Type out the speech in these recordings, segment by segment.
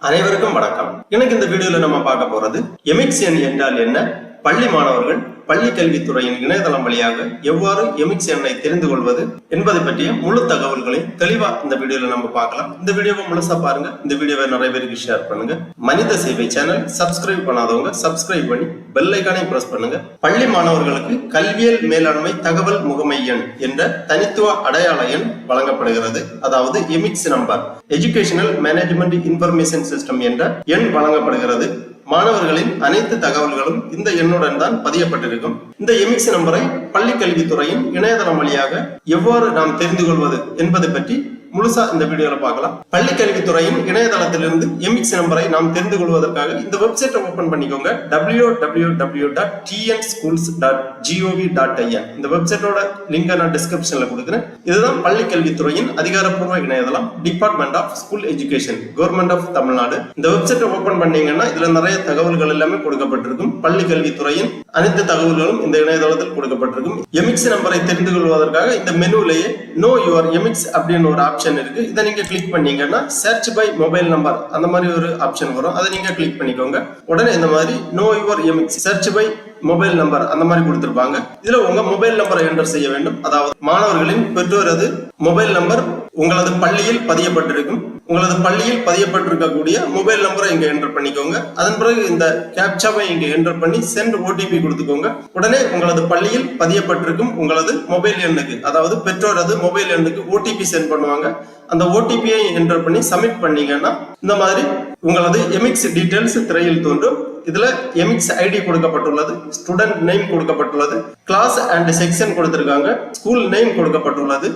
அனைவருக்கும் வணக்கம். எனக்கு இந்த வீடியோல நம்ம பார்க்க போறது எமிக்சியன் என்றால் என்ன? பள்ளி மாணவர்கள் பள்ளி கல்வித்துறையின் இணையதளம் வழியாக எவ்வாறு எமிக்ஸ் எண்ணை தெரிந்து கொள்வது என்பதை பற்றிய முழு தகவல்களை தெளிவா இந்த வீடியோல நம்ம பார்க்கலாம். இந்த வீடியோவை முழுசா பாருங்க. இந்த வீடியோவை நிறைய பேருக்கு ஷேர் பண்ணுங்க. மனித சேவை சேனல் சப்ஸ்கிரைப் பண்ணாதவங்க சப்ஸ்கிரைப் பண்ணி பெல் ஐக்கானையும் பிரஸ் பண்ணுங்க. பள்ளி மாணவர்களுக்கு கல்வியல் மேலாண்மை தகவல் முகமை எண் என்ற தனித்துவ அடையாள எண் வழங்கப்படுகிறது. அதாவது EMIS number educational management information system என்ற எண் வழங்கப்படுகிறது. மாணவர்களின் அனைத்து தகவல்களும் இந்த எண்ணுடன் தான் பதியப்பட்டிருக்கும். இந்த எமிக்ஸ் நம்பரை பள்ளி கல்வித்துறையின் இணையதளம் வழியாக எவ்வாறு நாம் தெரிந்து கொள்வது என்பது பற்றி முழுசா இந்த வீடியோல பார்க்கலாம். பள்ளி கல்வித்துறையின் இணையதளத்திலிருந்து எமிக்ஸ் நம்பரை நாம் தெரிந்து கொள்வதற்காக இந்த வெப்சைட்டை ஓபன் பண்ணிக்கோங்க. W W W dot TN schools dot GOV dot IN இந்த வெப்சைட்டோட லிங்க் நான் டிஸ்கிரிப்ஷன்ல கொடுக்குறேன். இதுதான் பள்ளி கல்வித்துறையின் அதிகாரப்பூர்வ இணையதளம் department of school education government of Tamil Nadu இந்த வெப்சைட்டை ஓபன் பண்ணீங்கன்னா இதுல நிறைய தகவல்கள் எல்லாமே கொடுக்கப்பட்டிருக்கும். பள்ளி கல்வித்துறையின் அனைத்து தகவல்களும் இந்த இணையதளத்தில் கொடுக்கப்பட்டிருக்கும். எமிக்ஸ் நம்பரை தெரிந்து கொள்வதற்காக இந்த மெனுலேயே நோ யுவர் எமிக்ஸ் அப்படின்னு ஒரு ஆப்ஷன் இருக்கு. இதை நீங்க கிளிக் பண்ணீங்கன்னா சர்ச் பை மொபைல் நம்பர் அந்த மாதிரி ஒரு ஆப்ஷன் வரும். அதை நீங்க கிளிக் பண்ணிக்கோங்க. உடனே இந்த மாதிரி know your EMIS search by mobile number அந்த மாதிரி கொடுத்துருப்பாங்க. இதுல உங்க மொபைல் நம்பரை என்டர் செய்ய வேண்டும். அதாவது மாணவர்களின் பெற்றோரது மொபைல் நம்பர் உங்களது பள்ளியில் பதியப்பட்டிருக்கும். உங்களது பள்ளியில் பதியப்பட்டிருக்கக்கூடிய மொபைல் நம்பரை இங்க என்டர் பண்ணிக்கோங்க. அதன் பிறகு இந்த கேப்சாவை இங்க என்டர் பண்ணி சென்ட் ஓடிபி கொடுத்துக்கோங்க. உடனே உங்களது பள்ளியில் பதியப்பட்டிருக்கும் உங்களது மொபைல் எண்ணுக்கு அதாவது பெற்றோரது மொபைல் எண்ணுக்கு ஓடிபி சென்ட் பண்ணுவாங்க. அந்த ஓடிபியை என்டர் பண்ணி சப்மிட் பண்ணீங்கன்னா இந்த மாதிரி உங்களது எமிக்ஸ் டீடைல்ஸ் திரையில் தோன்றும். இதுல எமிக்ஸ் ஐடி கொடுக்கப்பட்டுள்ளது ஸ்டூடெண்ட் நேம் கொடுக்கப்பட்டுள்ளது கிளாஸ் அண்ட் செக்ஷன் கொடுத்திருக்காங்க ஸ்கூல் நேம் கொடுக்கப்பட்டுள்ளது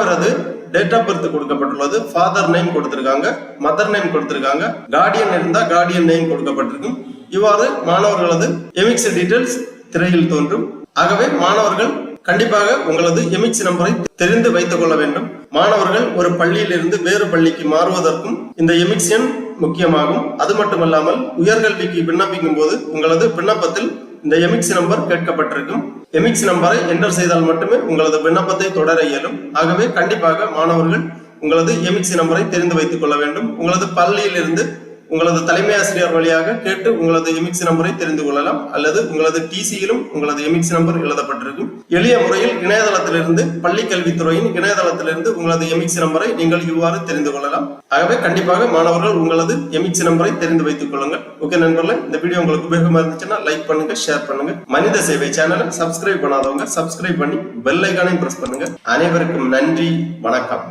மாணவரது டேட் ஆஃப் பர்த் கொடுக்கப்பட்டுள்ளது ஃபாதர் நேம் கொடுத்திருக்காங்க மதர் நேம் கொடுத்திருக்காங்க கார்டியன் இருந்தா கார்டியன் நேம் கொடுக்கப்பட்டிருக்கும். இவ்வாறு மாணவர்களது எமிக்ஸ் டீடைல்ஸ் திரையில் தோன்றும். ஆகவே மாணவர்கள் கண்டிப்பாக உங்களது எமிக்ஸ் நம்பரை தெரிந்து வைத்துக் கொள்ள வேண்டும். மாணவர்கள் ஒரு பள்ளியிலிருந்து வேறு பள்ளிக்கு மாறுவதற்கும் இந்த எமிக்ஸ் எண் முக்கியமாகும். அது மட்டுமல்லாமல் உயர்கல்விக்கு விண்ணப்பிக்கும் போது உங்களது விண்ணப்பத்தில் இந்த எமிக்ஸ் நம்பர் கேட்கப்பட்டிருக்கும். எமிக்ஸ் நம்பரை என்டர் செய்தால் மட்டுமே உங்களது விண்ணப்பத்தை தொடர இயலும். ஆகவே கண்டிப்பாக மாணவர்கள் உங்களது எமிக்ஸ் நம்பரை தெரிந்து வைத்துக் கொள்ள வேண்டும். உங்களது பள்ளியிலிருந்து உங்களது தலைமை ஆசிரியர் வழியாக கேட்டு உங்களது எமிக்ஸ் நம்பரை தெரிந்து கொள்ளலாம். அல்லது உங்களது டிசியிலும் உங்களது எமிக்ஸ் நம்பர் எழுதப்பட்டிருக்கும். எளிய முறையில் இணையதளத்திலிருந்து பள்ளி கல்வித்துறையின் இணையதளத்திலிருந்து உங்களது எமிக்ஸ் நம்பரை நீங்கள் இவ்வாறு தெரிந்து கொள்ளலாம். ஆகவே கண்டிப்பாக மாணவர்கள் உங்களது எமிக்ஸ் நம்பரை தெரிந்து வைத்துக் கொள்ளுங்கள். ஓகே நண்பர்களே இந்த வீடியோ உங்களுக்கு உபயோகமா இருந்துச்சுன்னா லைக் பண்ணுங்க ஷேர் பண்ணுங்க. மனித சேவை சேனலை சப்ஸ்கிரைப் பண்ணாதவங்க சப்ஸ்கிரைப் பண்ணி பெல் ஐக்கானையும் பிரஸ் பண்ணுங்க. அனைவருக்கும் நன்றி வணக்கம்.